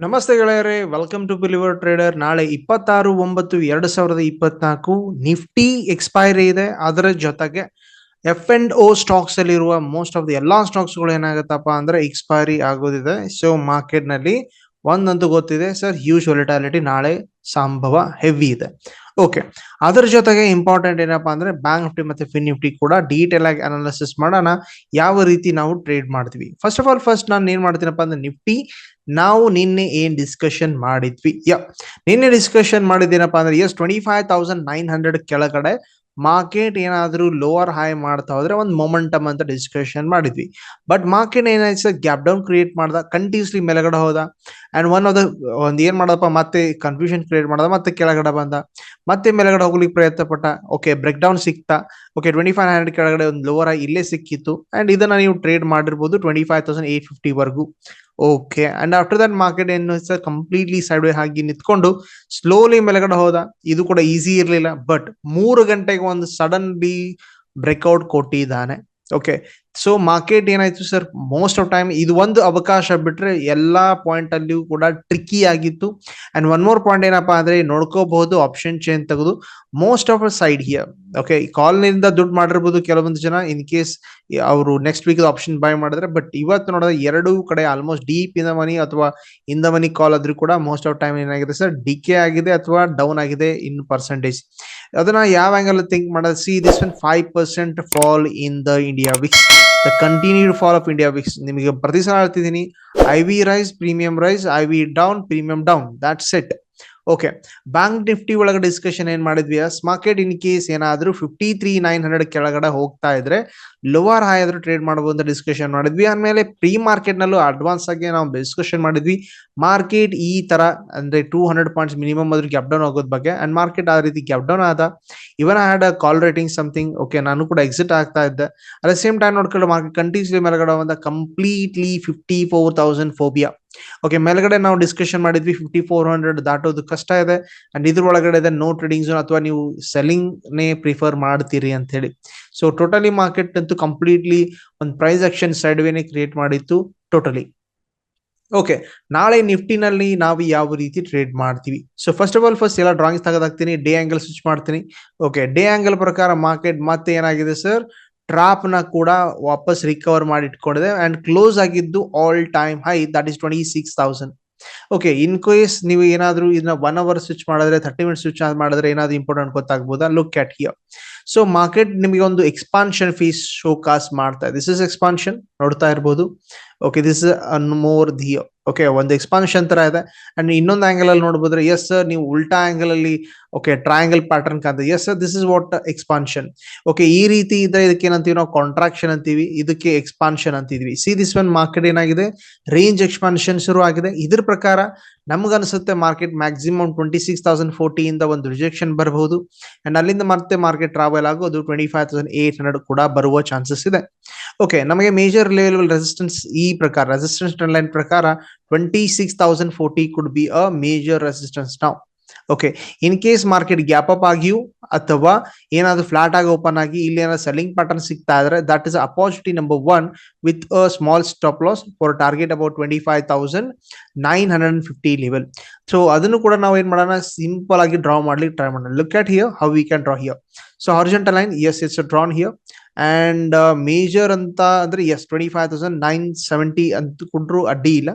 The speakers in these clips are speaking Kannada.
ನಮಸ್ತೆ ಗೆಳೆಯರೆ ವೆಲ್ಕಮ್ ಟು ಬಿಲಿವರ್ ಟ್ರೇಡರ್ ನಾಳೆ ಇಪ್ಪತ್ತಾರು ಒಂಬತ್ತು ಎರಡು ಸಾವಿರದ ಇಪ್ಪತ್ನಾಲ್ಕು ನಿಫ್ಟಿ ಎಕ್ಸ್ಪೈರಿ ಇದೆ. ಅದರ ಜೊತೆಗೆ ಎಫ್ ಅಂಡ್ ಓ ಸ್ಟಾಕ್ಸ್ ಅಲ್ಲಿರುವ ಮೋಸ್ಟ್ ಆಫ್ ದ ಎಲ್ಲಾ ಸ್ಟಾಕ್ಸ್ಗಳು ಏನಾಗುತ್ತಪ್ಪ ಅಂದ್ರೆ ಎಕ್ಸ್ಪೈರಿ ಆಗೋದಿದೆ. ಸೊ ಮಾರ್ಕೆಟ್ನಲ್ಲಿ ಒಂದಂತೂ ಗೊತ್ತಿದೆ. ಸರ್ ಹ್ಯೂಜ್ ವೊಲಿಟಾಲಿಟಿ ನಾಳೆ ಸಂಭವ ಹೆವಿ ಇದೆ. ಓಕೆ ಅದರ ಜೊತೆಗೆ ಇಂಪಾರ್ಟೆಂಟ್ ಏನಪ್ಪಾ ಅಂದ್ರೆ ಬ್ಯಾಂಕ್ ನಿಫ್ಟಿ ಮತ್ತೆ ಫಿನ್ ನಿಫ್ಟಿ ಕೂಡ ಡೀಟೇಲ್ ಆಗಿ ಅನಾಲಿಸಿಸ್ ಮಾಡೋಣ. ಯಾವ ರೀತಿ ನಾವು ಟ್ರೇಡ್ ಮಾಡ್ತೀವಿ. ಫಸ್ಟ್ ಆಫ್ ಆಲ್ ಫಸ್ಟ್ ನಾನು ಏನ್ ಮಾಡ್ತೀನಪ್ಪ ಅಂದ್ರೆ ನಿಫ್ಟಿ ನಾವು ನಿನ್ನೆ ಏನ್ ಡಿಸ್ಕಷನ್ ಮಾಡಿದ್ವಿ? ಯಾ ನಿನ್ನೆ ಡಿಸ್ಕಷನ್ ಮಾಡಿದ್ದೇನಪ್ಪ ಅಂದ್ರೆ S twenty five thousand nine hundred ಕೆಳಗಡೆ ಮಾರ್ಕೆಟ್ ಏನಾದರೂ ಲೋವರ್ ಹೈ ಮಾಡ್ತಾ ಹೋದ್ರೆ ಒಂದು ಮೊಮೆಂಟಮ್ ಅಂತ ಡಿಸ್ಕಷನ್ ಮಾಡಿದ್ವಿ. ಬಟ್ ಮಾರ್ಕೆಟ್ ಏನಾಯ್ತು ಗ್ಯಾಪ್ ಡೌನ್ ಕ್ರಿಯೇಟ್ ಮಾಡ್ದ ಕಂಟಿನ್ಯೂಸ್ಲಿ ಮೇಲೆಗಡೆ ಹೋದ. ಅಂಡ್ ಒನ್ ಆಫ್ ದ ಒಂದ್ ಏನ್ ಮಾಡಪ್ಪ ಮತ್ತೆ ಕನ್ಫ್ಯೂಷನ್ ಕ್ರಿಯೇಟ್ ಮಾಡ್ದ, ಮತ್ತೆ ಕೆಳಗಡೆ ಬಂದ. ಮತ್ತೆ ಮೇಲೆಗಡೆ ಹೋಗ್ಲಿಕ್ಕೆ ಪ್ರಯತ್ನ ಪಟ್ಟ ಓಕೆ ಬ್ರೇಕ್ ಡೌನ್ ಸಿಕ್ತಾ. ಓಕೆ ಟ್ವೆಂಟಿ ಫೈವ್ ಹಂಡ್ರೆಡ್ ಕೆಳಗಡೆ ಒಂದು ಲೋವರ್ ಇಲ್ಲೇ ಸಿಕ್ಕಿತ್ತು. ಅಂಡ್ ಇದನ್ನ ನೀವು ಟ್ರೇಡ್ ಮಾಡಿರ್ಬೋದು twenty five thousand eight fifty ವರ್ಗೂ. Okay and after that market ಏನು ಕಂಪ್ಲೀಟ್ಲಿ ಸೈಡ್ ವೇ ಆಗಿ ನಿಂತ್ಕೊಂಡು ಸ್ಲೋಲಿ ಮೇಲ್ಗಡೆ ಹೋದ. ಇದು ಕೂಡ ಈಸಿ ಇರಲಿಲ್ಲ ಬಟ್ ಮೂರು ಗಂಟೆಗೆ ಒಂದು ಸಡನ್ಲಿ ಬ್ರೇಕ್ಔಟ್ ಕೊಟ್ಟಿದ್ದಾನೆ. ಓಕೆ ಸೊ ಮಾರ್ಕೆಟ್ ಏನಾಯ್ತು ಸರ್ ಮೋಸ್ಟ್ ಆಫ್ ಟೈಮ್ ಇದು ಒಂದು ಅವಕಾಶ ಬಿಟ್ರೆ ಎಲ್ಲಾ ಪಾಯಿಂಟ್ ಅಲ್ಲಿಯೂ ಕೂಡ ಟ್ರಿಕ್ಕಿ ಆಗಿತ್ತು. ಅಂಡ್ ಒನ್ ಮೋರ್ ಪಾಯಿಂಟ್ ಏನಪ್ಪಾ ಅಂದ್ರೆ ನೋಡ್ಕೋಬಹುದು ಆಪ್ಷನ್ ಚೇಂಜ್ ತೆಗೆದು. Most of side here okay ಕಾಲ್ನಿಂದ ದುಡ್ಡು ಮಾಡಿರ್ಬೋದು ಕೆಲವೊಂದು ಜನ ಇನ್ ಕೇಸ್ ಅವರು ನೆಕ್ಸ್ಟ್ ವೀಕ್ ಆಪ್ಷನ್ ಬೈ ಮಾಡಿದ್ರೆ. ಬಟ್ ಇವತ್ತು ನೋಡಿದ್ರೆ ಎರಡೂ ಕಡೆ almost deep in the money ಅಥವಾ ಇನ್ ದ ಮನಿ ಕಾಲ್ ಆದ್ರೂ ಕೂಡ ಮೋಸ್ಟ್ ಆಫ್ ಟೈಮ್ ಏನಾಗಿದೆ ಸರ್ ಡಿಕೆ ಆಗಿದೆ ಅಥವಾ ಡೌನ್ ಆಗಿದೆ ಇನ್ ಪರ್ಸೆಂಟೇಜ್ ಅದನ್ನ ಯಾವ ಆಂಗಲ್ ಥಿಂಕ್ ಮಾಡೋದು? See this one five percent fall in the India VIX the continued fall of India VIX ನಿಮಗೆ ಪ್ರತಿ ಸಲ ಹೇಳ್ತಿದ್ದೀನಿ I V rise premium rise I V down premium down that set okay Bank Nifty ಒಳಗಡೆ ಡಿಸ್ಕಷನ್ ಏನ್ ಮಾಡಿದ್ವಿ ಮಾರ್ಕೆಟ್ ಇನ್ ಕೇಸ್ ಏನಾದ್ರೂ ಫಿಫ್ಟಿ ತ್ರೀ ನೈನ್ ಹಂಡ್ರೆಡ್ ಕೆಳಗಡೆ ಹೋಗ್ತಾ ಇದ್ರೆ ಲೋವರ್ ಹೈ ಆದ್ರೂ ಟ್ರೇಡ್ ಮಾಡಬಹುದು ಅಂತ ಡಿಸ್ಕಷನ್ ಮಾಡಿದ್ವಿ. ಆಮೇಲೆ ಪ್ರೀ ಮಾರ್ಕೆಟ್ ನಲ್ಲೂ ಅಡ್ವಾನ್ಸ್ ಆಗಿ ನಾವು ಡಿಸ್ಕಷನ್ ಮಾಡಿದ್ವಿ. ಮಾರ್ಕೆಟ್ ಈ ತರ ಅಂದ್ರೆ ಟೂ ಹಂಡ್ರೆಡ್ ಪಾಯಿಂಟ್ಸ್ ಮಿನಿಮಮ್ ಆದ್ರೂ ಗ್ಯಾಪ್ ಡೌನ್ ಆಗೋದ್ ಬಗ್ಗೆ. ಅಂಡ್ ಮಾರ್ಕೆಟ್ ಆ ರೀತಿ ಗ್ಯಾಪ್ ಡೌನ್ ಆದ. Even had a call rating something okay ನಾನು ಕೂಡ ಎಕ್ಸಿಟ್ ಆಗ್ತಾ ಇದ್ದೆ. ಅಟ್ ಸೇಮ್ ಟೈಮ್ ನೋಡ್ಕೊಂಡು ಮಾರ್ಕೆಟ್ ಕಂಟಿನ್ಯೂಸ್ಲಿ ಮೇಲ್ಗಡೆ completely fifty four thousand phobia okay ಮೇಲ್ಗಡೆ ನಾವು ಡಿಸ್ಕಷನ್ ಮಾಡಿದ್ವಿ ಫಿಫ್ಟಿ ಫೋರ್ ಹಂಡ್ರೆಡ್ ದಾಟೋದು ಕಷ್ಟ ಇದೆ. ಅಂಡ್ ಇದ್ರ ಒಳಗಡೆ ಇದೆ ನೋ ಟ್ರೇಡಿಂಗ್ ಝೋನ್ ಅಥವಾ ನೀವು ಸೆಲ್ಲಿಂಗ್ ನೇ ಪ್ರಿಫರ್ ಮಾಡ್ತೀರಿ ಅಂತ ಹೇಳಿ. ಸೊ ಟೋಟಲಿ ಮಾರ್ಕೆಟ್ ಅಂತೂ ಕಂಪ್ಲೀಟ್ಲಿ ಒಂದು ಪ್ರೈಸ್ ಆಕ್ಷನ್ ಸೈಡ್ ವೇನೆ ಕ್ರಿಯೇಟ್ ಮಾಡಿತ್ತು ಟೋಟಲಿ ಓಕೆ ನಾಳೆ ನಿಫ್ಟಿನಲ್ಲಿ ನಾವು ಯಾವ ರೀತಿ ಟ್ರೇಡ್ ಮಾಡ್ತೀವಿ? So first of all first ಎಲ್ಲ ಡ್ರಾಯಿಂಗ್ಸ್ ತೆಗೆದಾಕ್ತೀನಿ ಡೇ ಆಂಗಲ್ ಸ್ವಿಚ್ ಮಾಡ್ತೀನಿ. ಓಕೆ ಡೇ ಆಂಗಲ್ ಪ್ರಕಾರ ಮಾರ್ಕೆಟ್ ಮತ್ತೆ ಏನಾಗಿದೆ ಸರ್ ಟ್ರಾಪ್ನ ಕೂಡ ವಾಪಸ್ ರಿಕವರ್ ಮಾಡಿ ಇಟ್ಕೊಂಡಿದೆ ಅಂಡ್ ಕ್ಲೋಸ್ ಆಗಿದ್ದು all time high that is twenty six thousand okay in case ನೀವು ಏನಾದ್ರೂ ಇದನ್ನ ಒನ್ ಅವರ್ ಸ್ವಿಚ್ ಮಾಡಿದ್ರೆ ಥರ್ಟಿ ಮಿನಿಟ್ ಸ್ವಿಚ್ ಮಾಡಿದ್ರೆ ಏನಾದ್ರು important ಗೊತ್ತಾಗ್ಬೋದಾ? Look at here so market ನಿಮಗೆ ಒಂದು ಎಕ್ಸ್ಪಾನ್ಷನ್ ಫೀಸ್ ಶೋ ಕಾಸ್ ಮಾಡ್ತಾ ದಿಸ್ ಇಸ್ ಎಕ್ಸ್ಪಾನ್ಷನ್ ನೋಡ್ತಾ ಇರ್ಬೋದು. ಓಕೆ ದಿಸ್ ಮೋರ್ ಧಿಯೋ ಓಕೆ ಒಂದು ಎಕ್ಸ್ಪಾನ್ಷನ್ ತರ ಇದೆ. ಅಂಡ್ ಇನ್ನೊಂದು ಆಂಗಲ್ ಅಲ್ಲಿ ನೋಡಬಹುದ್ರೆ ಎಸ್ ಸರ್ ನೀವು ಉಲ್ಟಾ ಆಂಗಲ್ ಅಲ್ಲಿ ಓಕೆ ಟ್ರಯಾಂಗಲ್ ಪ್ಯಾಟರ್ನ್ ಕಾಣ್ತದೆ. Yes sir this is what expansion okay ಈ ರೀತಿ ಇದ್ರೆ ಇದಕ್ಕೆ ಏನಂತೀವಿ ನಾವು ಕಾಂಟ್ರಾಕ್ಷನ್ ಅಂತೀವಿ, ಇದಕ್ಕೆ ಎಕ್ಸ್ಪಾನ್ಷನ್ ಅಂತಿದ್ವಿ. ಸಿ ದಿಸ್ ಒನ್ ಮಾರ್ಕೆಟ್ ಏನಾಗಿದೆ ರೇಂಜ್ ಎಕ್ಸ್ಪಾನ್ಷನ್ ಶುರು ಆಗಿದೆ ಇದ್ರ ಪ್ರಕಾರ ನಮ್ಗನ್ಸುತ್ತೆ market maximum twenty six thousand forty ಇಂದ ಒಂದು ರಿಜೆಕ್ಷನ್ ಬರಬಹುದು. ಅಂಡ್ ಅಲ್ಲಿಂದ ಮತ್ತೆ ಮಾರ್ಕೆಟ್ ಟ್ರಾವೆಲ್ ಆಗೋದು twenty five thousand eight hundred ಕೂಡ ಬರುವ ಚಾನ್ಸಸ್ ಇದೆ. ಓಕೆ ನಮಗೆ ಮೇಜರ್ ಲೆವೆಲ್ ರೆಸಿಸ್ಟೆನ್ಸ್ ಈ ಪ್ರಕಾರ ರೆಸಿಸ್ಟೆನ್ಸ್ ಲೈನ್ ಪ್ರಕಾರ twenty six thousand forty could be a major resistance ನಾವು okay in case market gap up ಆಗಿಯೂ ಅಥವಾ ಏನಾದ್ರು ಫ್ಲಾಟ್ ಆಗಿ ಓಪನ್ ಆಗಿ ಇಲ್ಲಿ ಏನಾದ್ರು ಸೆಲ್ಲಿಂಗ್ ಪ್ಯಾಟರ್ನ್ ಸಿಗ್ತಾ ಇದ್ರೆ that is opportunity number one with a small stop loss for target about twenty five thousand nine hundred and fifty level so ಅದನ್ನು ಕೂಡ ನಾವು ಏನ್ ಮಾಡೋಣ? ಸಿಂಪಲ್ ಆಗಿ ಡ್ರಾ ಮಾಡ್ಲಿಕ್ಕೆ ಟ್ರೈ ಮಾಡೋಣ. Look at here how we can draw here so horizontal line as it's drawn here and major ಅಂತ ಅಂದ್ರೆ as twenty five thousand nine seventy ಅಂತ ಕೊಟ್ಟರು ಅಡ್ಡಿ ಇಲ್ಲ.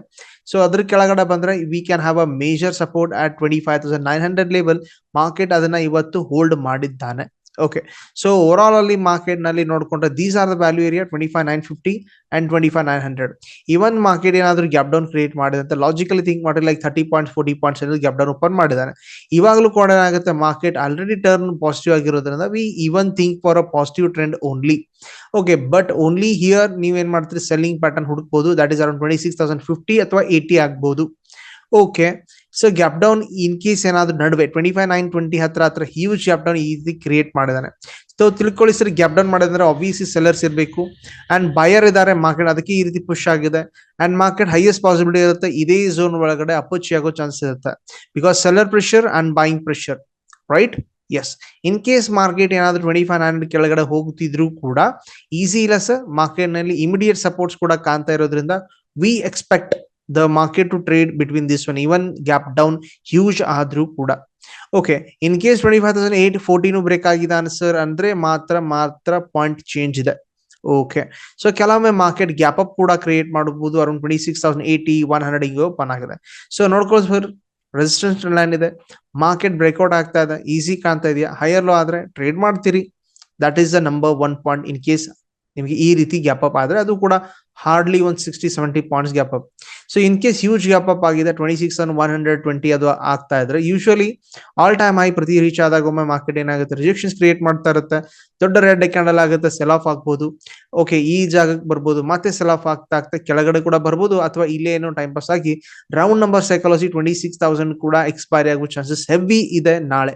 ಸೊ ಅದ್ರ ಕೆಳಗಡೆ ಬಂದ್ರೆ we can have a major support at twenty five thousand nine hundred level market ಅದನ್ನ ಇವತ್ತು ಹೋಲ್ಡ್ ಮಾಡಿದ್ದಾನೆ. ಓಕೆ ಸೊ ಓವರಾಲ್ ಅಲ್ಲಿ ಮಾರ್ಕೆಟ್ನಲ್ಲಿ ನೋಡ್ಕೊಂಡ್ರೆ these are the value area twenty five nine fifty and twenty five nine hundred even market ಏನಾದ್ರೂ ಗ್ಯಾಪ್ ಡೌನ್ ಕ್ರಿಯೇಟ್ ಮಾಡಿದೆ ಅಂತ ಲಾಜಿಕಲಿ ಥಿಂಕ್ ಮಾಡಿ like thirty point forty points gap down open ಮಾಡಿದ್ದಾನೆ ಇವಾಗಲೂ ಕೂಡ ಏನಾಗುತ್ತೆ ಮಾರ್ಕೆಟ್ ಆಲ್ರೆಡಿ ಟರ್ನ್ ಪಾಸಿಟಿವ್ ಆಗಿರೋದ್ರಿಂದ we even think for a positive trend only okay but only here ನೀವೇನ್ ಮಾಡ್ತೀರಿ selling pattern ಹುಡುಕ್ಬೋದು that is around twenty six thousand fifty ಅಥವಾ ಏಯ್ಟಿ ಆಗ್ಬೋದು. Okay so gap down in case ಏನಾದ್ರು ನಡುವೆ ಟ್ವೆಂಟಿ ಫೈವ್ ನೈನ್ ಟ್ವೆಂಟಿ ಹತ್ರ ಹತ್ರ huge gap down easy create ಮಾಡಿದಾನೆ. ಸೊ ತಿಳ್ಕೊಳ್ಳಿ ಸರ್ ಗ್ಯಾಪ್ ಡೌನ್ ಮಾಡಿದ್ರೆ ಆಬ್ವಿಯಸ್ಲಿ ಸೆಲ್ಲರ್ಸ್ ಇರಬೇಕು ಅಂಡ್ ಬಯರ್ ಇದಾರೆ ಮಾರ್ಕೆಟ್ ಅದಕ್ಕೆ ಈ ರೀತಿ ಪುಷ್ ಆಗಿದೆ ಅಂಡ್ ಮಾರ್ಕೆಟ್ ಹೈಯೆಸ್ಟ್ ಪಾಸಿಬಿಲಿಟಿ ಇರುತ್ತೆ, ಇದೇ ಝೋನ್ ಒಳಗಡೆ ಅಪೋಚಿ ಆಗೋ ಚಾನ್ಸ್ ಇರುತ್ತೆ. Because seller pressure and buying pressure right yes in case market ಏನಾದ್ರು ಟ್ವೆಂಟಿ ಫೈವ್ ಹಂಡ್ರೆಡ್ ಕೆಳಗಡೆ ಹೋಗುತ್ತಿದ್ರು ಕೂಡ ಈಸಿ ಇಲ್ಲ ಸರ್ ಮಾರ್ಕೆಟ್ನಲ್ಲಿ ಇಮಿಡಿಯೇಟ್ ಸಪೋರ್ಟ್ಸ್ ಕೂಡ ಕಾಣ್ತಾ ಇರೋದ್ರಿಂದ we expect the market to trade between this one even gap down huge ಆದ್ರೂ ಕೂಡ. Okay in case twenty five thousand eight fourteen break ಆಗಿದೆ ಸರ್ ಅಂದ್ರೆ ಮಾತ್ರ ಮಾತ್ರ ಪಾಯಿಂಟ್ ಚೇಂಜ್ ಇದೆ. ಓಕೆ ಸೊ ಕೆಲವೊಮ್ಮೆ ಮಾರ್ಕೆಟ್ ಗ್ಯಾಪ್ ಅಪ್ ಕೂಡ ಕ್ರಿಯೇಟ್ ಮಾಡಬಹುದು around twenty six thousand eighty one hundred ಹಿಂಗೆ ಓಪನ್ ಆಗಿದೆ. ಸೊ ನೋಡ್ಕೊಳ್ಳಿ ಸರ್ ರೆಸಿಸ್ಟೆನ್ಸ್ ಲೈನ್ ಇದೆ. ಮಾರ್ಕೆಟ್ ಬ್ರೇಕ್ಔಟ್ ಆಗ್ತಾ ಇದೆ ಈಸಿ ಕಾಣ್ತಾ ಇದೆಯಾ? ಹೈಯರ್ ಲೋ ಆದ್ರೆ ಟ್ರೇಡ್ ಮಾಡ್ತೀರಿ. That is the number one point in case ನಿಮಗೆ ಈ ರೀತಿ ಗ್ಯಾಪ್ ಅಪ್ ಆದ್ರೆ ಅದು ಕೂಡ ಹಾರ್ಡ್ಲಿ ಒಂದು sixty seventy points gap up so in case huge gap up ಆಗಿದೆ twenty six one hundred twenty ಅದು ಆಗ್ತಾ ಇದ್ರೆ ಯೂಶಲಿ ಆಲ್ ಟೈಮ್ ಹೈ ಪ್ರತಿ ರೀಚ್ ಆದಾಗ ಒಮ್ಮೆ ಮಾರ್ಕೆಟ್ ಏನಾಗುತ್ತೆ? ರಿಜೆಕ್ಷನ್ಸ್ ಕ್ರಿಯೇಟ್ ಮಾಡ್ತಾ ಇರುತ್ತೆ. ದೊಡ್ಡ ರೆಡ್ ಕ್ಯಾಂಡಲ್ ಆಗುತ್ತೆ ಸೆಲ್ ಆಫ್ ಆಗ್ಬೋದು. ಓಕೆ ಈ ಜಾಗಕ್ಕೆ ಬರ್ಬೋದು, ಮತ್ತೆ ಸೆಲ್ ಆಫ್ ಆಗ್ತಾ ಆಗ್ತಾ ಕೆಳಗಡೆ ಕೂಡ ಬರ್ಬೋದು, ಅಥವಾ ಇಲ್ಲೇ ಏನೋ ಟೈಮ್ ಪಾಸ್ ಆಗಿ round number psychology twenty six thousand ಕೂಡ ಎಕ್ಸ್ಪೈರಿ ಆಗೋ ಚಾನ್ಸಸ್ ಹೆವಿ ಇದೆ ನಾಳೆ.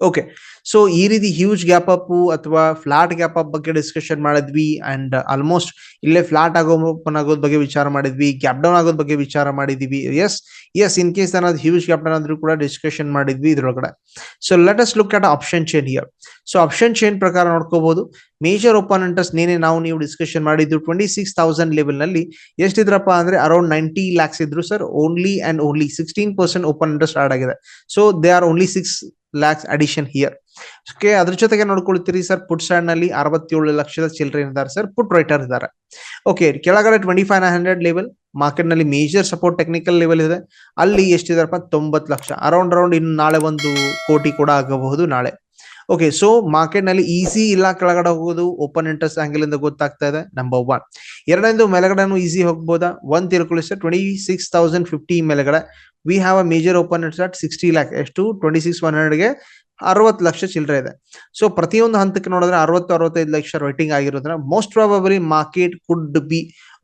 ಓಕೆ ಸೊ ಈ ರೀತಿ ಹ್ಯೂಜ್ ಗ್ಯಾಪ್ ಅಪ್ ಅಥವಾ ಫ್ಲಾಟ್ ಗ್ಯಾಪ್ ಅಪ್ ಬಗ್ಗೆ ಡಿಸ್ಕಷನ್ ಮಾಡಿದ್ವಿ ಅಂಡ್ ಆಲ್ಮೋಸ್ಟ್ ಇಲ್ಲೇ ಫ್ಲಾಟ್ ಆಗೋ ಓಪನ್ ಆಗೋದ್ ಬಗ್ಗೆ ವಿಚಾರ ಮಾಡಿದ್ವಿ ಗ್ಯಾಪ್ ಡೌನ್ ಆಗೋದ್ ಬಗ್ಗೆ ವಿಚಾರ ಮಾಡಿದ್ವಿ. ಎಸ್ ಎಸ್ ಇನ್ ಕೇಸ್ ಏನಾದ್ರು ಹ್ಯೂಜ್ ಗ್ಯಾಪ್ ಡೌನ್ ಆದ್ರೂ ಕೂಡ ಡಿಸ್ಕಷನ್ ಮಾಡಿದ್ವಿ ಇದ್ರೊಳಗಡೆ. So let us look at option chain here so option chain ಪ್ರಕಾರ ನೋಡ್ಕೋಬಹುದು ಮೇಜರ್ ಒಪೋನೆಂಟಸ್ ನೇನೆ ನಾವು ನೀವು ಡಿಸ್ಕಷನ್ ಮಾಡಿದ್ದು ಟ್ವೆಂಟಿ ಸಿಕ್ಸ್ ತೌಸಂಡ್ ಲೆವೆಲ್ನಲ್ಲಿ ಎಷ್ಟಿದ್ರಪ್ಪ ಅಂದ್ರೆ ಅರೌಂಡ್ ನೈಂಟಿ ಲ್ಯಾಕ್ಸ್ ಇದ್ರು sir only and only sixteen percent open start ಆಗಿದೆ. So they are only six lakhs addition here okay ಅದ್ರ ಜೊತೆಗೆ ನೋಡ್ಕೊಳ್ತೀರಿ ಸರ್ ಪುಟ್ ಸ್ಟ್ಯಾಂಡ್ನಲ್ಲಿ ಅರವತ್ತೇಳು ಲಕ್ಷದ ಚಿಲ್ಲರೆ ಇದ್ದಾರೆ ಸರ್ ಪುಟ್ ರೈಟರ್ ಇದ್ದಾರೆ. ಓಕೆ ಕೆಳಗಡೆ twenty five nine hundred level ಮಾರ್ಕೆಟ್ನಲ್ಲಿ ಮೇಜರ್ ಸಪೋರ್ಟ್ ಟೆಕ್ನಿಕಲ್ ಲೆವೆಲ್ ಇದೆ. ಅಲ್ಲಿ ಎಷ್ಟಿದಾರಪ್ಪ ತೊಂಬತ್ತು ಲಕ್ಷ. ಅರೌಂಡ್ ಅರೌಂಡ್ ಇನ್ನು ನಾಳೆ ಒಂದು ಕೋಟಿ ಕೂಡ ಆಗಬಹುದು ನಾಳೆ. ಓಕೆ ಸೊ ಮಾರ್ಕೆಟ್ನಲ್ಲಿ ಈಸಿ ಇಲ್ಲ ಕೆಳಗಡೆ ಹೋಗೋದು ಓಪನ್ ಇಂಟ್ರೆಸ್ಟ್ ಆಂಗಲ್ ಇಂದ ಗೊತ್ತಾಗ್ತಾ ಇದೆ. ನಂಬರ್ ಒನ್ ಎರಡನೇದು ಮೇಲ್ಗಡೆನು ಈಸಿ ಹೋಗ್ಬೋದಾ? ಒಂದ್ ತಿಳ್ಕೊಳ್ಳಿ sir twenty six thousand fifty ಮೇಲೆಗಡೆ we have a major open at sixty lakh ಎಷ್ಟು? ಟ್ವೆಂಟಿ ಸಿಕ್ಸ್ ಒನ್ ಹಂಡ್ರೆಡ್ಗೆ ಅರವತ್ತು ಲಕ್ಷ ಚಿಲ್ಲರೆ ಇದೆ. ಸೊ ಪ್ರತಿಯೊಂದು ಹಂತಕ್ಕೆ ನೋಡಿದ್ರೆ ಅರವತ್ತು, ಅರವತ್ತೈದು ಲಕ್ಷ rating ಆಗಿರೋದ್ರ most probably market could be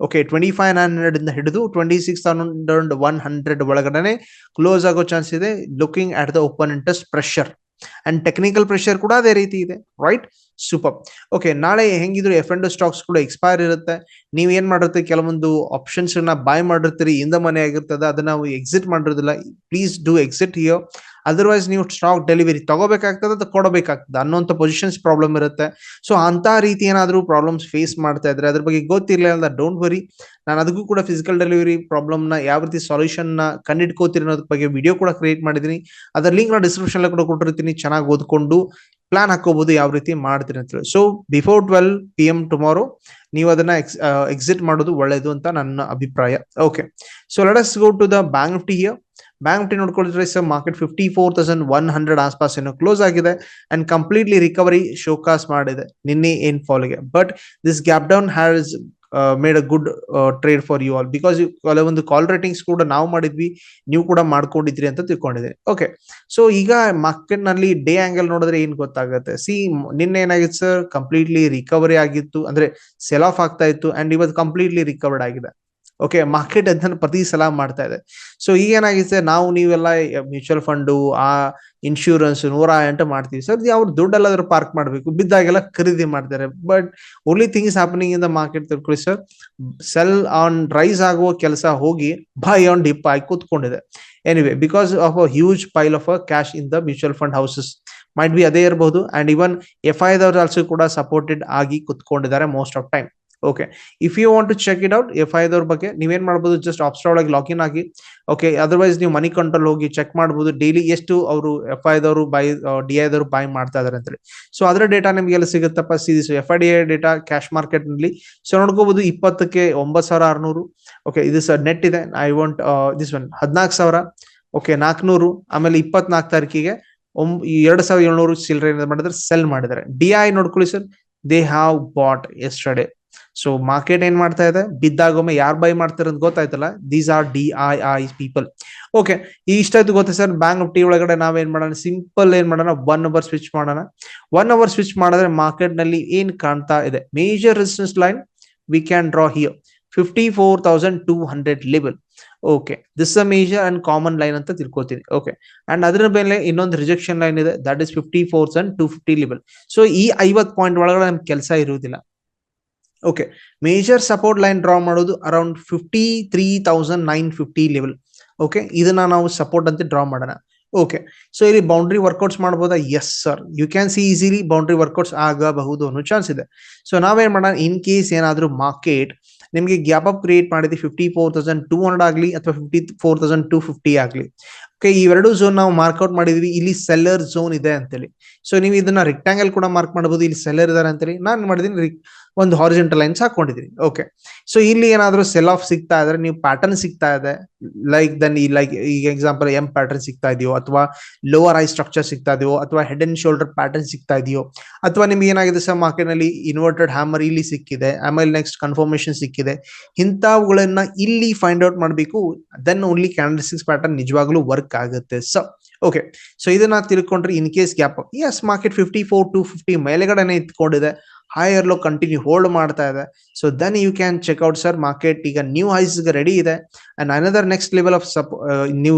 okay twenty five nine hundred ಇಂದ ಹಿಡಿದು twenty six thousand one hundred ಒಳಗಡೆ ಕ್ಲೋಸ್ ಆಗೋ ಚಾನ್ಸ್ ಇದೆ. Looking at the open interest pressure and technical pressure ಕೂಡ ಅದೇ ರೀತಿ ಇದೆ ರೈಟ್ ಸೂಪರ್ ಓಕೆ ನಾಳೆ ಹೆಂಗಿದ್ರು ಎಫ್ ಅಂಡ್ ಸ್ಟಾಕ್ಸ್ ಕೂಡ ಎಕ್ಸ್ಪೈರ್ ಇರುತ್ತೆ. ನೀವ್ ಏನ್ ಮಾಡಿರ್ತೀರಿ? ಕೆಲವೊಂದು ಆಪ್ಷನ್ಸ್ ಬಾಯ್ ಮಾಡಿರ್ತೀರಿ. ಇಂದ ಮನೆ ಆಗಿರ್ತದೆ. ಅದನ್ನ ನಾವು exit ಮಾಡಿರೋದಿಲ್ಲ. Please do exit here otherwise ನೀವು ಸ್ಟಾಕ್ ಡೆಲಿವರಿ ತಗೋಬೇಕಾಗ್ತದೆ ಅದು ಕೊಡಬೇಕಾಗ್ತದೆ? ಅನ್ನೋಂಥ ಪೊಸಿಷನ್ಸ್ ಪ್ರಾಬ್ಲಮ್ ಇರುತ್ತೆ. ಸೊ ಅಂತ ರೀತಿ ಏನಾದರೂ ಪ್ರಾಬ್ಲಮ್ಸ್ ಫೇಸ್ ಮಾಡ್ತಾ ಇದ್ರೆ ಅದ್ರ ಬಗ್ಗೆ ಗೊತ್ತಿರಲಿಲ್ಲ ಡೋಂಟ್ ವರಿ ನಾನು ಅದಕ್ಕೂ ಕೂಡ ಫಿಸಿಕಲ್ ಡೆಲಿವರಿ ಪ್ರಾಬ್ಲಮ್ನ ಯಾವ ರೀತಿ ಸೊಲ್ಯೂಷನ್ನ ಕಂಡಿಡ್ಕೋತೀರಿ ಅನ್ನೋದ್ರ ಬಗ್ಗೆ ವಿಡಿಯೋ ಕೂಡ ಕ್ರಿಯೇಟ್ ಮಾಡಿದ್ದೀನಿ. ಅದರ ಲಿಂಕ್ನ ಡಿಸ್ಕ್ರಿಪ್ಷನ್ ಕೂಡ ಕೊಟ್ಟಿರ್ತೀನಿ. ಚೆನ್ನಾಗಿ ಓದ್ಕೊಂಡು ಪ್ಲಾನ್ ಹಾಕೋಬಹುದು ಯಾವ ರೀತಿ ಮಾಡ್ತೀರಿ ಅಂತ ಹೇಳಿ. So before twelve P M tomorrow ನೀವು ಅದನ್ನ ಎಕ್ಸಿಟ್ ಮಾಡೋದು ಒಳ್ಳೇದು ಅಂತ ನನ್ನ ಅಭಿಪ್ರಾಯ. Okay so let's go to the bank Nifty here bank Nifty ನೋಡ್ಕೊಳಿದ್ರೆ sir market fifty four thousand one hundred ಆಸ್ಪಾಸ್ ಏನೋ ಕ್ಲೋಸ್ ಆಗಿದೆ ಅಂಡ್ ಕಂಪ್ಲೀಟ್ಲಿ ರಿಕವರಿ ಶೋಕಾಸ್ ಮಾಡಿದೆ. ನಿನ್ನೆ ಏನ್ ಫಾಲ್ಗೆ but this gap down has made a good trade for you all because ಕೆಲವೊಂದು ಕಾಲ್ ರೇಟಿಂಗ್ಸ್ ಕೂಡ ನಾವು ಮಾಡಿದ್ವಿ, ನೀವು ಕೂಡ ಮಾಡ್ಕೊಂಡಿದ್ರಿ ಅಂತ ತಿಳ್ಕೊಂಡಿದೆ. ಓಕೆ ಸೊ ಈಗ ಮಾರ್ಕೆಟ್ನಲ್ಲಿ ಡೇ ಆಂಗಲ್ ನೋಡಿದ್ರೆ ಏನ್ ಗೊತ್ತಾಗುತ್ತೆ? ಸಿ ನಿನ್ನೆ ಏನಾಗಿತ್ತು ಸರ್ ಕಂಪ್ಲೀಟ್ಲಿ ರಿಕವರಿ ಆಗಿತ್ತು. ಅಂದ್ರೆ ಸೆಲ್ ಆಫ್ ಆಗ್ತಾ ಇತ್ತು. ಅಂಡ್ ಇವತ್ತು ಕಂಪ್ಲೀಟ್ಲಿ ರಿಕವರ್ಡ್ ಆಗಿದೆ. ಓಕೆ ಮಾರ್ಕೆಟ್ ಅದನ್ನ ಪ್ರತಿ ಸಲ ಮಾಡ್ತಾ ಇದೆ. ಸೊ ಈಗ ಏನಾಗಿದೆ ನಾವು ನೀವೆಲ್ಲ ಮ್ಯೂಚುವಲ್ ಫಂಡು ಆ ಇನ್ಶೂರೆನ್ಸ್ ನೂರ ಎಂಟು ಮಾಡ್ತೀವಿ. ಸರ್ ಅವ್ರು ದುಡ್ಡೆಲ್ಲಾದ್ರೂ ಪಾರ್ಕ್ ಮಾಡಬೇಕು. ಬಿದ್ದಾಗೆಲ್ಲ ಖರೀದಿ ಮಾಡ್ತಾರೆ. But only things happening in the market ತಿಳ್ಕೊಳ್ಳಿ ಸರ್ ಸೆಲ್ ಆನ್ ರೈಸ್ ಆಗುವ ಕೆಲಸ ಹೋಗಿ ಬೈ ಆನ್ ಡಿಪ್ ಆಗಿ ಕೂತ್ಕೊಂಡಿದೆ. Anyway because of a huge pile of a cash in the mutual fund houses might be ಅದೇ ಇರಬಹುದು ಅಂಡ್ ಇವನ್ ಎಫ್ ಐ ದವ್ರು ಆಲ್ಸೋ ಕೂಡ ಸಪೋರ್ಟೆಡ್ ಆಗಿ ಕುತ್ಕೊಂಡಿದ್ದಾರೆ most of time okay if you want to check it out F I ಐದವ್ರ ಬಗ್ಗೆ, ನೀವೇನ್ ಮಾಡ್ಬೋದು ಜಸ್ಟ್ ಆಪ್ಸ್ಟಾ ಒಳಗೆ ಲಾಗಿನ್ ಆಗಿ. ಓಕೆ ಅದರ್ವೈಸ್ ನೀವು ಮನಿ ಕಂಟ್ರೋಲ್ ಹೋಗಿ ಚೆಕ್ ಮಾಡ್ಬೋದು. ಡೈಲಿ ಎಷ್ಟು ಅವರು ಎಫ್ ಐದವರು ಬೈ ಡಿ ಐದವರು ಬೈ ಮಾಡ್ತಾ ಇದಾರೆ ಅಂತೇಳಿ ಸೊ ಅದರ ಡೇಟಾ ನಿಮ್ಗೆ ಎಲ್ಲ ಸಿಗುತ್ತಪ್ಪ. See this F I D I data cash ಮಾರ್ಕೆಟ್ನಲ್ಲಿ. ಸೊ ನೋಡ್ಕೋಬಹುದು ಇಪ್ಪತ್ತಕ್ಕೆ ಒಂಬತ್ತು ಸಾವಿರ ಆರ್ನೂರು. ಓಕೆ ಇದು ಸರ್ ನೆಟ್ ಇದೆ. ಐ ವಾಂಟ್ ದಿಸ್ ಒನ್ ಹದಿನಾಲ್ಕು ಸಾವಿರ. ಓಕೆ ನಾಲ್ಕುನೂರು ಆಮೇಲೆ ಇಪ್ಪತ್ನಾಲ್ಕು ತಾರೀಕಿಗೆ ಒಂಬ ಎರಡು ಸಾವಿರದ ಏಳ್ನೂರು ಚಿಲ್ಲರೆ ಮಾಡಿದ್ರೆ ಸೆಲ್ ಮಾಡಿದ್ದಾರೆ. ಡಿ ಐ ನೋಡ್ಕೊಳ್ಳಿ sir. They have bought yesterday so market ಏನ್ ಮಾಡ್ತಾ ಇದೆ? ಬಿದ್ದಾಗೊಮ್ಮೆ ಯಾರು ಬೈ ಮಾಡ್ತಾರೆ ಅಂತ ಗೊತ್ತಾಯ್ತಲ್ಲ these are D I I people okay ಇಷ್ಟಾಯ್ತು ಗೊತ್ತಾ ಸರ್? ಬ್ಯಾಂಕ್ ಟಿ ಒಳಗಡೆ ನಾವೇನ್ ಮಾಡೋಣ? ಸಿಂಪಲ್ ಏನ್ ಮಾಡೋಣ? ಒನ್ ಅವರ್ ಸ್ವಿಚ್ ಮಾಡೋಣ. ಒನ್ ಅವರ್ ಸ್ವಿಚ್ ಮಾಡಿದ್ರೆ ಮಾರ್ಕೆಟ್ನಲ್ಲಿ ಏನ್ ಕಾಣ್ತಾ ಇದೆ? Major resistance line we can draw here fifty four thousand two hundred level okay this a major and common line ಅಂತ ತಿಳ್ಕೊತೀನಿ ಓಕೆ ಅಂಡ್ ಅದರ ಮೇಲೆ ಇನ್ನೊಂದು ರಿಜೆಕ್ಷನ್ ಲೈನ್ ಇದೆ. That is fifty four and two fifty level so ಈ ಐವತ್ ಪಾಯಿಂಟ್ ಒಳಗಡೆ ನಮ್ಗೆ ಕೆಲಸ ಇರುವುದಿಲ್ಲ. Okay major support line draw ಮಾಡೋದು around fifty three thousand nine fifty level okay ಇದನ್ನ ನಾವು ಸಪೋರ್ಟ್ ಅಂತ ಡ್ರಾ ಮಾಡೋಣ. ಓಕೆ ಸೊ ಇಲ್ಲಿ ಬೌಂಡ್ರಿ ವರ್ಕೌಟ್ಸ್ ಮಾಡ್ಬೋದಾ? Yes sir you can see easily boundary workouts ಆಗಬಹುದು ಅನ್ನೋ ಚಾನ್ಸ್ ಇದೆ. ಸೊ ನಾವೇನ್ ಮಾಡೋಣ? ಇನ್ ಕೇಸ್ ಏನಾದರೂ ಮಾರ್ಕೆಟ್ ನಿಮಗೆ ಗ್ಯಾಪ್ ಅಪ್ ಕ್ರಿಯೇಟ್ ಮಾಡಿದ್ವಿ fifty four thousand two hundred ಆಗಲಿ ಅಥವಾ fifty four thousand two fifty ಆಗಲಿ. ಓಕೆ ಇವೆರಡು ಝೋನ್ ನಾವು ಮಾರ್ಕ್ಔಟ್ ಮಾಡಿದ್ವಿ. ಇಲ್ಲಿ ಸೆಲ್ಲರ್ ಝೋನ್ ಇದೆ ಅಂತೇಳಿ. ಸೊ ನೀವು ಇದನ್ನ ರೆಕ್ಟಾಂಗಲ್ ಕೂಡ ಮಾರ್ಕ್ ಮಾಡಬಹುದು ಇಲ್ಲಿ ಸೆಲ್ಲರ್ ಇದಾರೆ ಅಂತೇಳಿ. ನಾನು ಮಾಡಿದೀನಿ ಒಂದು ಹಾರಿಜೆಂಟಲ್ ಲೈನ್ಸ್ ಹಾಕೊಂಡಿದೀನಿ. ಓಕೆ ಸೊ ಇಲ್ಲಿ ಏನಾದ್ರೂ ಸೆಲ್ ಆಫ್ ಸಿಗ್ತಾ ಇದ್ರೆ ನೀವು ಪ್ಯಾಟರ್ನ್ ಸಿಗ್ತಾ ಇದೆ. ಲೈಕ್ ದನ್ ಈ ಲೈಕ್ ಈಗ ಎಕ್ಸಾಂಪಲ್ ಎಂ ಪ್ಯಾಟರ್ನ್ ಸಿಗ್ತಾ ಇದೆಯೋ, ಅಥವಾ ಲೋವರ್ ಐ ಸ್ಟ್ರಕ್ಚರ್ ಸಿಗ್ತಾ ಇದೆಯೋ, ಅಥವಾ ಹೆಡ್ ಅಂಡ್ ಶೋಲ್ಡರ್ ಪ್ಯಾಟರ್ನ್ ಸಿಗ್ತಾ ಇದೆಯೋ, ಅಥವಾ ನಿಮ್ಗೆ ಏನಾಗಿದೆ ಸರ್ ಮಾರ್ಕೆಟ್ನಲ್ಲಿ ಇನ್ವರ್ಟೆಡ್ ಹ್ಯಾಮರ್ ಇಲ್ಲಿ ಸಿಕ್ಕಿದೆ ಆಮೇಲೆ ನೆಕ್ಸ್ಟ್ ಕನ್ಫರ್ಮೇಶನ್ ಸಿಕ್ಕಿದೆ, ಇಂಥವುಗಳನ್ನ ಇಲ್ಲಿ ಫೈಂಡ್ ಔಟ್ ಮಾಡಬೇಕು ದೆನ್ ಓನ್ಲಿ ಕ್ಯಾಂಡಲ್ಸ್ಟಿಕ್ಸ್ ಪ್ಯಾಟರ್ನ್ ನಿಜವಾಗ್ಲೂ ವರ್ಕ್ ಆಗುತ್ತೆ. ಸೊ ಓಕೆ ಸೊ ಇದನ್ನ ತಿಳ್ಕೊಂಡ್ರೆ in case gap as market fifty four to fifty ಮೇಲೆಗಡೆನೆ ಇತ್ಕೊಂಡಿದೆ ಹೈಯರ್ ಲೋ ಕಂಟಿನ್ಯೂ ಹೋಲ್ಡ್ ಮಾಡ್ತಾ ಇದೆ. So then you can check out sir market ಈಗ ನ್ಯೂ ಹೈಸ್ ರೆಡಿ ಇದೆ. And another next level of sup new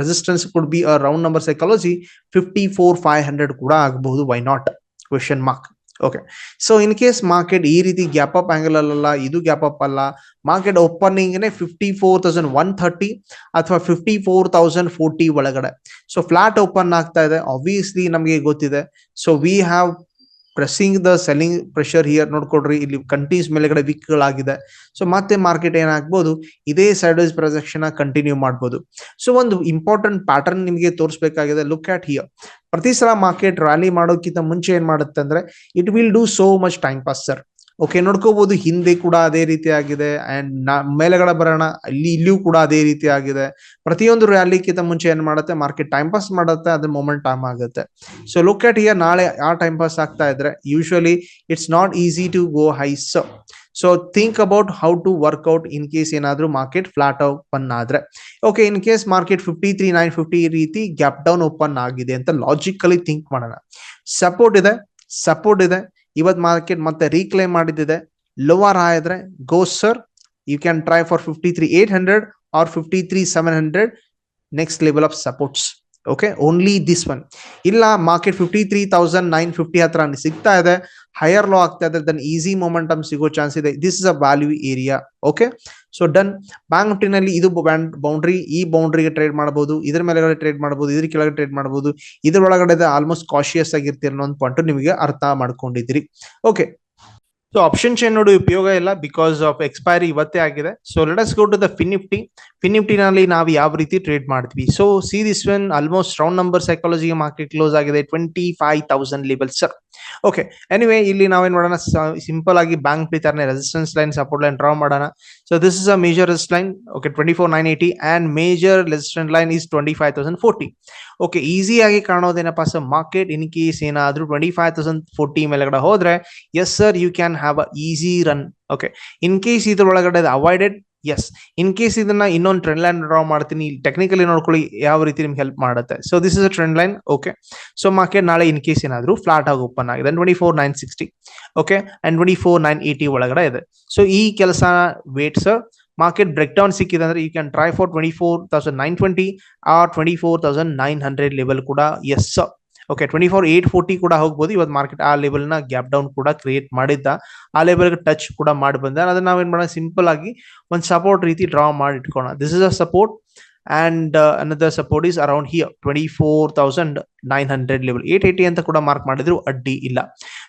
resistance could be round number psychology fifty four five hundred ಕೂಡ ಆಗಬಹುದು why not question mark okay so in case market ಈ ರೀತಿ ಗ್ಯಾಪ್ ಅಪ್ ಆಂಗಲ್ ಅಲ್ಲ ಇದು ಗ್ಯಾಪ್ ಅಪ್ ಅಲ್ಲ market opening fifty four thousand one thirty ಅಥವಾ ಫಿಫ್ಟಿ ಫೋರ್ ತೌಸಂಡ್ ಫೋರ್ಟಿ ಒಳಗಡೆ. ಸೊ ಫ್ಲಾಟ್ ಓಪನ್ ಆಗ್ತಾ ಇದೆ. ಆಬ್ವಿಯಸ್ಲಿ ನಮಗೆ ಗೊತ್ತಿದೆ. So we have pressing the selling pressure here ನೋಡ್ಕೊಡ್ರಿ ಇಲ್ಲಿ ಕಂಟಿನ್ಯೂಸ್ ಮೇಲೆಗಡೆ ವೀಕ್ಗಳಾಗಿದೆ ಸೊ ಮತ್ತೆ ಮಾರ್ಕೆಟ್ ಏನಾಗ್ಬೋದು? ಇದೇ ಸೈಡ್ ವೈಸ್ ಪ್ರೊಜೆಕ್ಷನ್ ಕಂಟಿನ್ಯೂ ಮಾಡ್ಬೋದು. ಸೊ ಒಂದು ಇಂಪಾರ್ಟೆಂಟ್ ಪ್ಯಾಟರ್ನ್ ನಿಮಗೆ ತೋರಿಸಬೇಕಾಗಿದೆ. ಲುಕ್ ಆಟ್ ಹಿಯರ್ ಪ್ರತಿ ಸಲ ಮಾರ್ಕೆಟ್ ರ್ಯಾಲಿ ಮಾಡೋಕ್ಕಿಂತ ಮುಂಚೆ ಏನ್ ಮಾಡುತ್ತೆ ಅಂದ್ರೆ it will do so much time pass sir okay ನೋಡ್ಕೋಬಹುದು ಹಿಂದೆ ಕೂಡ ಅದೇ ರೀತಿ ಆಗಿದೆ. ಅಂಡ್ ನಾ ಮೇಲೆಗಡೆ ಬರೋಣ, ಅಲ್ಲಿ ಇಲ್ಲಿಯೂ ಕೂಡ ಅದೇ ರೀತಿ ಆಗಿದೆ. ಪ್ರತಿಯೊಂದು ರ್ಯಾಲಿಕ್ಕಿಂತ ಮುಂಚೆ ಏನ್ ಮಾಡುತ್ತೆ? ಮಾರ್ಕೆಟ್ ಟೈಮ್ ಪಾಸ್ ಮಾಡುತ್ತೆ. ಅದ್ರ ಮೊಮೆಂಟ್ ಟೈಮ್ ಆಗುತ್ತೆ. ಸೊ ಲುಕ್ ಅಟ್ ಇಯರ್ ನಾಳೆ ಆ ಟೈಮ್ ಪಾಸ್ ಆಗ್ತಾ ಇದ್ರೆ usually it's not easy to go highs so think about how to work out in case ಏನಾದ್ರೂ ಮಾರ್ಕೆಟ್ ಫ್ಲಾಟ್ ಓಪನ್ ಆದ್ರೆ. Okay in case market fifty three nine fifty ರೀತಿ ಗ್ಯಾಪ್ ಡೌನ್ ಓಪನ್ ಆಗಿದೆ ಅಂತ ಲಾಜಿಕಲಿ ಥಿಂಕ್ ಮಾಡೋಣ. ಸಪೋರ್ಟ್ ಇದೆ. ಸಪೋರ್ಟ್ ಇದೆ. ಇವತ್ ಮಾರ್ಕೆಟ್ ಮತ್ತೆ ರೀಕ್ಲೇಮ್ ಮಾಡಿದ್ದಿದೆ. ಲೋವರ್ ಆದ್ರೆ go sir you can try for fifty three eight hundred or fifty three seven hundred next level of supports okay only this one ಇಲ್ಲ market fifty three thousand nine fifty ಹತ್ರ ಸಿಗ್ತಾ ಇದೆ. ಹೈಯರ್ ಲೋ ಆಗ್ತಾ ಇದೆ ದನ್ ಈಸಿ ಮೊಮೆಂಟಮ್ ಸಿಗೋ ಚಾನ್ಸ್ ಇದೆ. This is a value area okay so then bank ನಿಫ್ಟಿನಲ್ಲಿ ಇದು ಬೌಂಡ್ರಿ ಈ ಬೌಂಡ್ರಿಗೆ ಟ್ರೇಡ್ ಮಾಡಬಹುದು, ಇದ್ರ ಮೇಲೆ ಟ್ರೇಡ್ ಮಾಡಬಹುದು, ಇದ್ರ ಕೆಳಗಡೆ ಟ್ರೇಡ್ ಮಾಡಬಹುದು. ಇದ್ರ ಒಳಗಡೆ ಆಲ್ಮೋಸ್ಟ್ ಕಾಶಿಯಸ್ ಆಗಿರ್ತೀರ ಅನ್ನೋ ಒಂದು ಪಾಯಿಂಟ್ ನಿಮಗೆ ಅರ್ಥ ಮಾಡ್ಕೊಂಡಿದ್ರಿ ಓಕೆ ಸೊ ಆಪ್ಷನ್ ಚೈನ್ ನೋಡಿ ಉಪಯೋಗ ಇಲ್ಲ ಬಿಕಾಸ್ ಆಫ್ ಎಕ್ಸ್ಪೈರಿ ಇವತ್ತೇ ಆಗಿದೆ. So let's go to the FinNifty ಫಿನಿಫ್ಟಿನಲ್ಲಿ ನಾವು ಯಾವ ರೀತಿ ಟ್ರೇಡ್ ಮಾಡ್ತೀವಿ? So see this when almost round number psychology market close ಆಗಿದೆ. Twenty five thousand level sir okay anyway ಇಲ್ಲಿ ನಾವೇನ್ ಮಾಡೋಣ? ಸಿಂಪಲ್ ಆಗಿ ಬ್ಯಾಂಕ್ ತರನೇ resistance line support line draw ಮಾಡೋಣ. So this is a major resist line okay twenty four nine eighty and major resistant line is twenty five thousand forty okay ಈಸಿಯಾಗಿ ಕಾಣೋದೇನಪ್ಪ ಸರ್ ಮಾರ್ಕೆಟ್ ಇನ್ ಕೇಸ್ ಏನಾದ್ರೂ ಟ್ವೆಂಟಿ ಫೈವ್ ತೌಸಂಡ್ ಫೋರ್ಟಿ ಮೇಲೆಗಡೆ ಹೋದ್ರೆ yes sir you can have a easy run okay in case ಇದ್ರೊಳಗಡೆ ಅವಾಯ್ಡೆಡ್ ಎಸ್ ಇನ್ ಕೇಸ್ ಇದನ್ನ ಇನ್ನೊಂದು ಟ್ರೆಂಡ್ ಲೈನ್ ಡ್ರಾ ಮಾಡ್ತೀನಿ ಟೆಕ್ನಿಕಲಿ ನೋಡ್ಕೊಳ್ಳಿ ಯಾವ ರೀತಿ ನಿಮ್ಗೆ ಹೆಲ್ಪ್ ಮಾಡುತ್ತೆ. So this is a trend line okay so market ನಾಳೆ ಇನ್ ಕೇಸ್ ಏನಾದ್ರು ಫ್ಲಾಟ್ ಆಗಿ ಓಪನ್ ಆಗಿದೆ. Twenty four nine sixty okay and twenty four nine eighty ಒಳಗಡೆ ಇದೆ. ಸೊ ಈ ಕೆಲಸ wait sir market break down ಸಿಕ್ಕಿದೆ ಅಂದ್ರೆ you can try for twenty four thousand nine twenty or twenty four thousand nine hundred level ಕೂಡ yes okay twenty four eight forty ಕೂಡ ಹೋಗ್ಬೋದು. ಇವತ್ತು ಮಾರ್ಕೆಟ್ ಆ ಲೆವೆಲ್ನ ಗ್ಯಾಪ್ ಡೌನ್ ಕೂಡ ಕ್ರಿಯೇಟ್ ಮಾಡಿದ್ದ. ಆ ಲೆವೆಲ್ಗೆ ಟಚ್ ಕೂಡ ಮಾಡಿ ಬಂದ. ಅದನ್ನ ನಾವೇನ್ ಮಾಡೋಣ? ಸಿಂಪಲ್ ಆಗಿ ಒಂದು ಸಪೋರ್ಟ್ ರೀತಿ ಡ್ರಾ ಮಾಡಿ ಇಟ್ಕೋಣ this is a support and another support is around here twenty four thousand nine hundred level eight eighty ಅಂತ ಕೂಡ ಮಾರ್ಕ್ ಮಾಡಿದ್ರು, ಅಡ್ಡಿ ಇಲ್ಲ.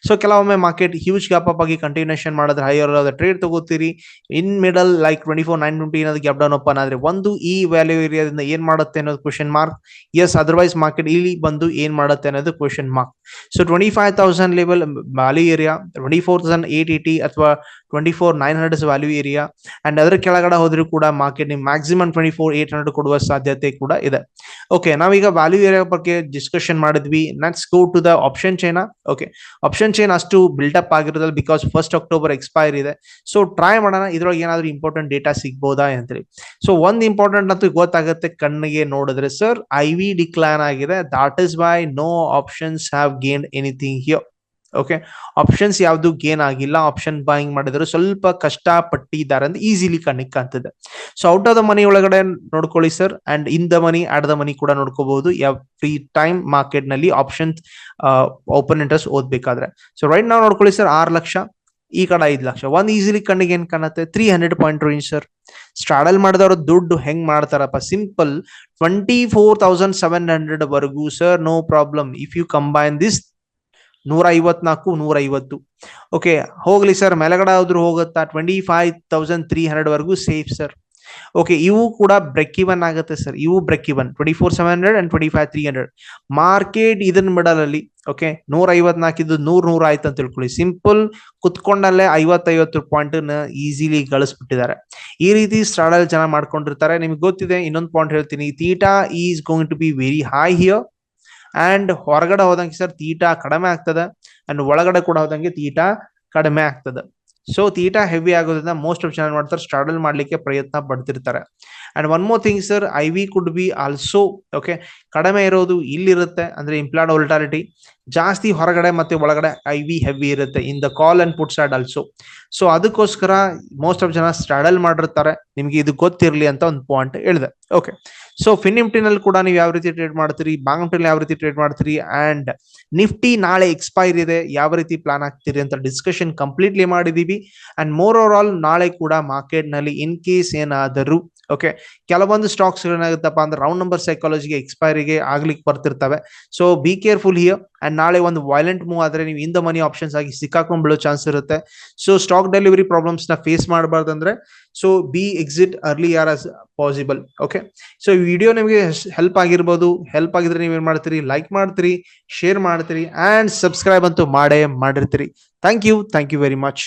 ಸೊ ಕೆಲವೊಮ್ಮೆ ಮಾರ್ಕೆಟ್ ಹ್ಯೂಜ್ ಗ್ಯಾಪ್ ಅಪ್ ಆಗಿ ಕಂಟಿನ್ಯೂಷನ್ ಮಾಡಿದ್ರೆ higher trade ತಗೋತೀರಿ. In middle like twenty four nine twenty ಏನಾದ್ರು ಗ್ಯಾಪ್ ಡೌನ್ ಓಪನ್ ಆದ್ರೆ ಒಂದು ಈ ವ್ಯಾಲ್ಯೂ ಏರಿಯಾದಿಂದ ಏನ್ ಮಾಡುತ್ತೆ ಅನ್ನೋದು question mark yes otherwise market ಇಲ್ಲಿ ಬಂದು ಏನ್ ಮಾಡುತ್ತೆ ಅನ್ನೋದು question mark so twenty five thousand level value area twenty four thousand eight eighty ಅಥವಾ twenty four nine hundred value area and ಅದರ ಕೆಳಗಡೆ ಹೋದ್ರೂ ಕೂಡ ಮಾರ್ಕೆಟ್ ನಿಮ್ maximum twenty four eight hundred ಕೊಡುವ ಸಾಧ್ಯತೆ ಕೂಡ ಇದೆ. ಓಕೆ ನಾವೀಗ ವ್ಯಾಲ್ಯೂ ಏರಿಯಾ ಬಗ್ಗೆ ಡಿಸ್ಕಷನ್ ಮಾಡಿದ್ವಿ. Next go to the option chain okay option chain ಅಷ್ಟು ಬಿಲ್ಡ್ ಅಪ್ ಆಗಿರೋದಲ್ಲ ಬಿಕಾಸ್ ಫಸ್ಟ್ ಅಕ್ಟೋಬರ್ ಎಕ್ಸ್ಪೈರ್ ಇದೆ. ಸೊ ಟ್ರೈ ಮಾಡೋಣ. ಇದ್ರೊಳಗೆ ಏನಾದರೂ ಇಂಪಾರ್ಟೆಂಟ್ ಡೇಟಾ ಸಿಗ್ಬೋದಾ ಅಂತೇಳಿ. ಸೊ ಒಂದ್ ಇಂಪಾರ್ಟೆಂಟ್ ಅಂತೂ ಗೊತ್ತಾಗುತ್ತೆ ಕಣ್ಣಿಗೆ ನೋಡಿದ್ರೆ. ಸರ್ ಐ ವಿ ಡಿಕ್ಲೈನ್ ಆಗಿದೆ. That is why no options have gain anything here okay options ಯಾವ್ದು ಗೇನ್ ಆಗಿಲ್ಲ. ಆಪ್ಷನ್ ಬಾಯಿಂಗ್ ಮಾಡಿದ್ರು ಸ್ವಲ್ಪ ಕಷ್ಟ ಪಟ್ಟಿದ್ದಾರೆ ಅಂತ ಈಸಿಲಿ ಕಣ್ಣಿಗೆ ಕಾಣ್ತದೆ. So out of the money ಒಳಗಡೆ ನೋಡ್ಕೊಳ್ಳಿ sir and in the money at the money ಕೂಡ ನೋಡ್ಕೋಬಹುದು ಎವ್ರಿ ಟೈಮ್ ಮಾರ್ಕೆಟ್ನಲ್ಲಿ ಆಪ್ಷನ್ ಓಪನ್ ಇಂಟ್ರೆಸ್ಟ್ ಓದ್ಬೇಕಾದ್ರೆ. ಸೊ ರೈಟ್ ನಾವು ನೋಡ್ಕೊಳ್ಳಿ ಸರ್ ಆರು ಲಕ್ಷ, ಈ ಕಡೆ ಐದು ಲಕ್ಷ. ಒಂದ್ ಈಸಿಲಿ ಕಣ್ಣಿಗೆ ಏನ್ ಕಾಣುತ್ತೆ? Three hundred point range sir straddle ಮಾಡಿದವರು ದುಡ್ಡು ಹೆಂಗ್ ಮಾಡ್ತಾರಪ್ಪ? Simple twenty four thousand seven hundred ವರೆಗೂ sir no problem if you combine this ನೂರ ಐವತ್ನಾಲ್ಕು ನೂರ ಐವತ್ತು ಓಕೆ ಹೋಗ್ಲಿ ಸರ್ ಮೇಲಗಡೆ ಆದ್ರೂ ಹೋಗುತ್ತಾ? Twenty five thousand three hundred ವರೆಗೂ ಸೇಫ್ ಸರ್ ಓಕೆ ಇವು ಕೂಡ ಬ್ರೆಕ್ ಇವನ್ ಆಗುತ್ತೆ ಸರ್ ಇವು break even twenty four seven hundred and twenty five three hundred market ಇದನ್ ಮಿಡಲ್ ಅಲ್ಲಿ ಓಕೆ ನೂರ ಐವತ್ನಾಲ್ಕಿದ್ದು ನೂರ್ ನೂರ ಆಯ್ತು ಅಂತ ತಿಳ್ಕೊಳ್ಳಿ. ಸಿಂಪಲ್ ಕುತ್ಕೊಂಡಲ್ಲೇ ಐವತ್ತೈವತ್ತು ಪಾಯಿಂಟ್ ಈಸಿಲಿ ಗಳಿಸ್ಬಿಟ್ಟಿದ್ದಾರೆ. ಈ ರೀತಿ ಸ್ಟ್ರಾಡಲ್ ಜನ ಮಾಡ್ಕೊಂಡಿರ್ತಾರೆ. ನಿಮ್ಗೆ ಗೊತ್ತಿದೆ, ಇನ್ನೊಂದು ಪಾಯಿಂಟ್ ಹೇಳ್ತೀನಿ. Theta is going to be very high here and ಹೊರಗಡೆ ಹೋದಂಗೆ ಸರ್ ತೀಟಾ ಕಡಿಮೆ ಆಗ್ತದೆ. ಅಂಡ್ ಒಳಗಡೆ ಕೂಡ ಹೋದಂಗೆ ತೀಟಾ ಕಡಿಮೆ ಆಗ್ತದೆ. ಸೊ ತೀಟಾ ಹೆವಿ ಆಗೋದ್ರಿಂದ ಮೋಸ್ಟ್ ಆಫ್ ಜನ ಮಾಡ್ತಾರೆ ಸ್ಟ್ರಾಡಲ್ ಮಾಡ್ಲಿಕ್ಕೆ ಪ್ರಯತ್ನ ಪಡ್ತಿರ್ತಾರೆ. And one more thing sir I V could be also okay ಕಡಿಮೆ ಇರೋದು ಇಲ್ಲಿರುತ್ತೆ, ಅಂದ್ರೆ ಇಂಪ್ಲಾಡ್ ಒಲ್ಟಾಲಿಟಿ ಜಾಸ್ತಿ ಹೊರಗಡೆ ಮತ್ತೆ ಒಳಗಡೆ ಐ ವಿ ಹೆವಿ ಇರುತ್ತೆ in the call and put side also so ಅದಕ್ಕೋಸ್ಕರ ಮೋಸ್ಟ್ ಆಫ್ ಜನ ಸ್ಟ್ರಾಡಲ್ ಮಾಡಿರ್ತಾರೆ. ನಿಮ್ಗೆ ಇದು ಗೊತ್ತಿರಲಿ ಅಂತ ಒಂದು ಪಾಯಿಂಟ್ ಹೇಳಿದೆ. ಓಕೆ ಸೊ ಫಿನ್ ಕೂಡ ನೀವು ಯಾವ ರೀತಿ ಟ್ರೇಡ್ ಮಾಡ್ತೀರಿ? ಬಾಂಗ್ ಯಾವ ರೀತಿ ಟ್ರೇಡ್ ಮಾಡ್ತೀರಿ? ಅಂಡ್ ನಿಫ್ಟಿ ನಾಳೆ ಎಕ್ಸ್ಪೈರ್ ಇದೆ. ಯಾವ ರೀತಿ ಪ್ಲಾನ್ ಆಗ್ತೀರಿ ಅಂತ ಡಿಸ್ಕಷನ್ ಕಂಪ್ಲೀಟ್ಲಿ ಮಾಡಿದೀವಿ. ಅಂಡ್ ಮೋರ್ ಓವರ್ ಆಲ್ ನಾಳೆ ಕೂಡ ಮಾರ್ಕೆಟ್ನಲ್ಲಿ ಇನ್ ಕೇಸ್ ಏನಾದರೂ ಓಕೆ ಕೆಲವೊಂದು ಸ್ಟಾಕ್ಸ್ ಏನಾಗುತ್ತಪ್ಪ ಅಂದ್ರೆ ರೌಂಡ್ ನಂಬರ್ ಸೈಕಾಲಜಿಗೆ ಎಕ್ಸ್ಪೈರಿಗೆ ಆಗ್ಲಿಕ್ಕೆ ಬರ್ತಿರ್ತವೆ. So be careful here and ನಾಳೆ ಒಂದು ವೈಲೆಂಟ್ ಮೂವ್ ಆದ್ರೆ ನೀವು ಇನ್ ದ ಮನಿ ಆಪ್ಷನ್ಸ್ ಆಗಿ ಸಿಕ್ಕಾಕೊಂಡ್ ಬೀಳೋ ಚಾನ್ಸ್ ಇರುತ್ತೆ. ಸೊ ಸ್ಟಾಕ್ ಡೆಲಿವರಿ ಪ್ರಾಬ್ಲಮ್ಸ್ನ face ಮಾಡಬಾರ್ದಂದ್ರೆ so be exit early or as possible okay so ಈ ವಿಡಿಯೋ ನಿಮಗೆ ಹೆಲ್ಪ್ ಆಗಿರ್ಬೋದು. ಹೆಲ್ಪ್ ಆಗಿದ್ರೆ ನೀವೇನ್ ಮಾಡ್ತೀರಿ? ಲೈಕ್ ಮಾಡ್ತೀರಿ ಶೇರ್ ಮಾಡ್ತೀರಿ ಅಂಡ್ ಸಬ್ಸ್ಕ್ರೈಬ್ ಅಂತೂ ಮಾಡೇ ಮಾಡಿರ್ತೀರಿ. Thank you thank you very much